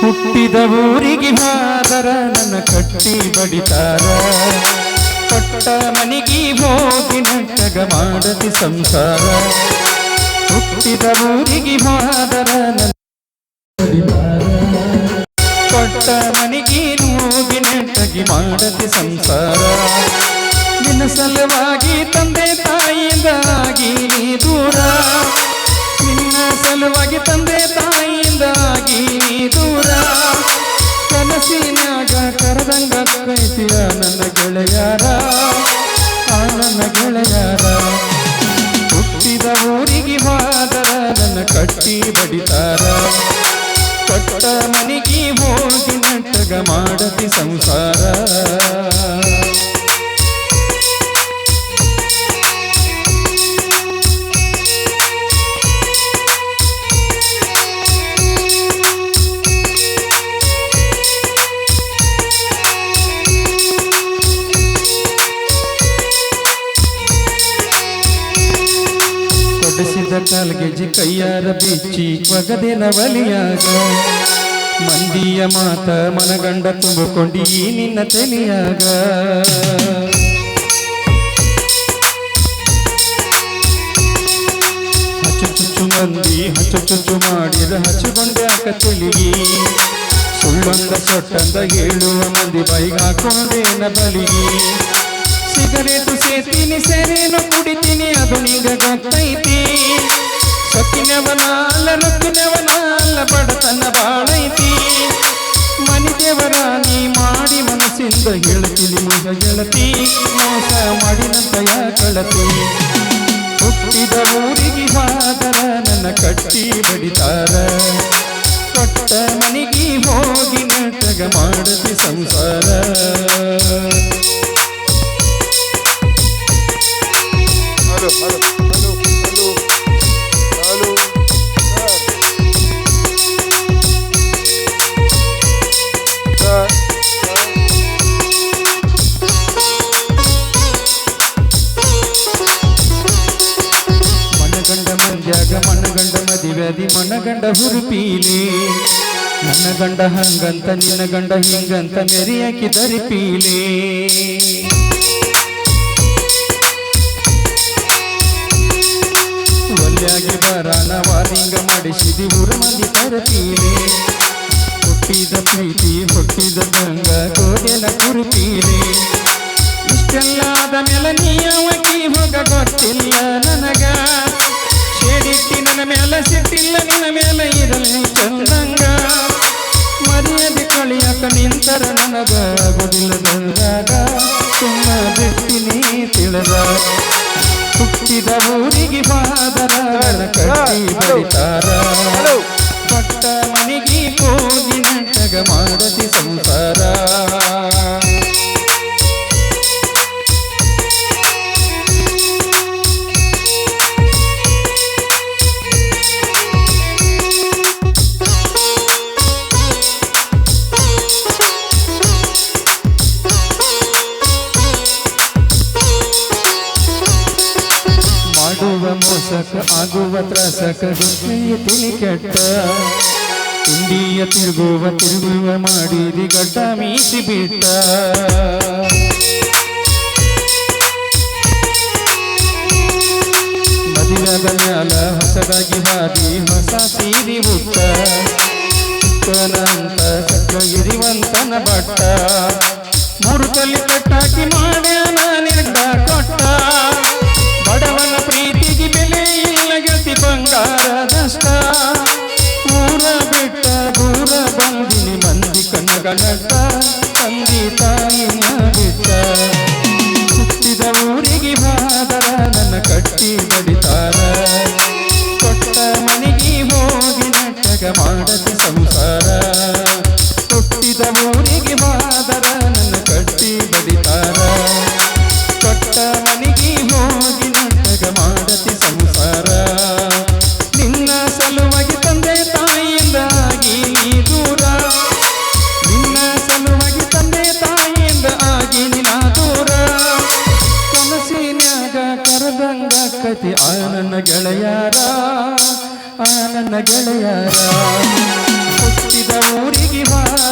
ಹುಟ್ಟಿದ ಊರಿಗೆ ಮಾದರ ನನ್ನ ಕಟ್ಟಿ ಬಡಿತಾರ. ಕೊಟ್ಟ ಮನೆಗೆ ಹೋಗಿ ನಟ್ಟಗ ಮಾಡತಿ ಸಂಸಾರ. ಹುಟ್ಟಿದ ಊರಿಗೆ ಮಾದರ ನನ್ನ. ಕೊಟ್ಟ ಮನೆಗೆ ಹೋಗಿ ನೆಟ್ಟಗಿ ಮಾಡತಿ ಸಂಸಾರ. ನಿನ್ನ ಸಲುವಾಗಿ ತಂದೆ ತಾಯಿಯಿಂದಾಗಿ ದೂರ. ನಿನ್ನ ಸಲುವಾಗಿ ತಂದೆ ಕೈತಿಯ ನನ್ನ ಗೆಳೆಯರ ನನ್ನ ಗೆಳೆಯರ. ಹುಟ್ಟಿದ ಊರಿಗೆ ಹೋದರ ನನ್ನ ಕಟ್ಟಿ ಬಡಿತಾರ. ಕೊಟ್ಟ ಮನೆಗೆ ಹೋಗಿ ನಟಗ ಮಾಡತಿ ಸಂಸಾರ. ಕಾಲ್ಗೆಜಿ ಕೈಯಾರ ಬಿಚ್ಚಿ ಒಗದಿನ ಬಲಿಯಾಗ ಮಂದಿಯ ಮಾತ ಮನಗಂಡ ತುಂಬಿಕೊಂಡಿ ನಿನ್ನ ತೆಲಿಯಾಗ. ಹಚ್ಚು ಚುಚ್ಚು ಮಂದಿ ಹಚ್ಚು ಚುಚ್ಚು ಮಾಡಿದ ಹಚ್ಚುಕೊಂಡೆ ಅಕ್ಕ ತೆಲಿಗಿ ಸುಳ್ಳೊಂದ ಸೊಟ್ಟಂದ ಹೇಳುವ ಮಂದಿ ಬೈಗ ಹಾಕೊಂಡೇನ ಬಲಿಗಿ ಸಿಗರೇಟು ಸೇತೀನಿ, ಸೆರೇನು ಕುಡಿತೀನಿ, ಅದು ನಿಂಗ ಗೊತ್ತೈತಿ. ನೊಕ್ಕಿನವನ ಅಲ್ಲ ಬಡತನ ಬಾಳೈತಿ ಮನಿದೇವರ, ನೀ ಮಾಡಿ ಮನಸ್ಸಿಂದ ಹೇಳ್ತೀನಿ ಮುಗ ಗೆಳತಿ, ಮೋಸ ಮಾಡಿದಂತಯ ಕಳತಿ? ಹುಟ್ಟಿದ ಊರಿಗೆ ಹಾದರ, ನನ್ನ ಕಟ್ಟಿ ಬಡಿತಾರ. ಕೊಟ್ಟ ಮನೆಗೆ ಹೋಗಿ ನಟಗ ಮಾಡತಿ ಸಂಸಾರ ಮದಿವ್ಯಾದಿ ಮನಗಂಡ ಹುರುಪೀಲಿ. ನನ್ನ ಗಂಡ ಹಂಗಂತ, ನಿನ್ನ ಗಂಡ ಹಿಂಗಂತ ಮೆರಿಯಾಕಿ ದರಿಪೀಲಿ. ಒಲ್ಯಾಗಿ ಬರಾನ ವಾರಿಂಗ ಮಾಡಿಸಿದಿ ಮಂದಿ ತರಪೀಲಿ ಹುಟ್ಟಿದ ಪ್ರೀತಿ, ಹುಟ್ಟಿದ ಗಂಗ ಕೋಡೆನ ಕುರುಪೀಲಿ ಇಷ್ಟೆಲ್ಲಾದ ಮೇಲೆ ನೀ ಹೋಗ ಗೊತ್ತಿಲ್ಲ ನನಗ. ಶೇಡಿಟ್ಟಿ ನನ್ನ ಮೇಲೆ ಸಿಟ್ಟಿಲ್ಲ ನಿನ್ನ ಮೇಲೆ ಇರಲಿ ಚಂದಂಗ ಮರ್ಯಾದೆ ಕಳಿಯಕ ನಿಂತರ ನನಗ ಆಗೋದಿಲ್ಲ ತುಂಬ ಬಿಟ್ಟಿನಿ ತಿಳಿದ. ಹುಟ್ಟಿದ ಊರಿಗೆ ಬಾದರ ಕಟ್ಟಿ ಬಡಿತಾರ. ಪಟ್ಟ ಮನೆಗೆ ಹೋಗಿ ನಟಗ ಮಾಡತಿ ಸಂಸಾರ. ಮೋಸಕ ಆಗುವ ತ್ರಾಸಕ ತಿಳಿ ಕೆಟ್ಟ. ಇಂಡಿಯ ತಿರುಗುವ ತಿರುಗುವ ಮಾಡಿದಿ ಗಡ್ಡ ಮೀಸಿ ಬಿಟ್ಟ. ಮದಿಯಾದ ಮ್ಯಾಲ ಹೊಸದಾಗಿ ಹಾದಿ ಹೊಸ ಸೀರಿ ಹುಟ್ಟ. ಚಿಕ್ಕನಂತ ಸಕ್ಕಗಿರಿವಂತನ ಬಟ್ಟ. ಮೂರು ತಲೆ ಕಟ್ಟಾಕಿ ಮಾಡ್ಯಾನ ನಿರ್ದ ಕನ್ನಗನಟ್ಟ ತಂದಿ ತಾಯಿ ಮಾಡಿದ್ದ ಹುಟ್ಟಿದ ಊರಿಗೆ ಬಾದರ ನನ್ನ ಕಟ್ಟಿ ಕರೆದಂಗ ಕತಿ ಆ ನನ್ನ ಗೆಳೆಯರ ಆ ನನ್ನ ಗೆಳೆಯರ. ಹುಟ್ಟಿದ ಊರಿಗೆ ಬಡಿ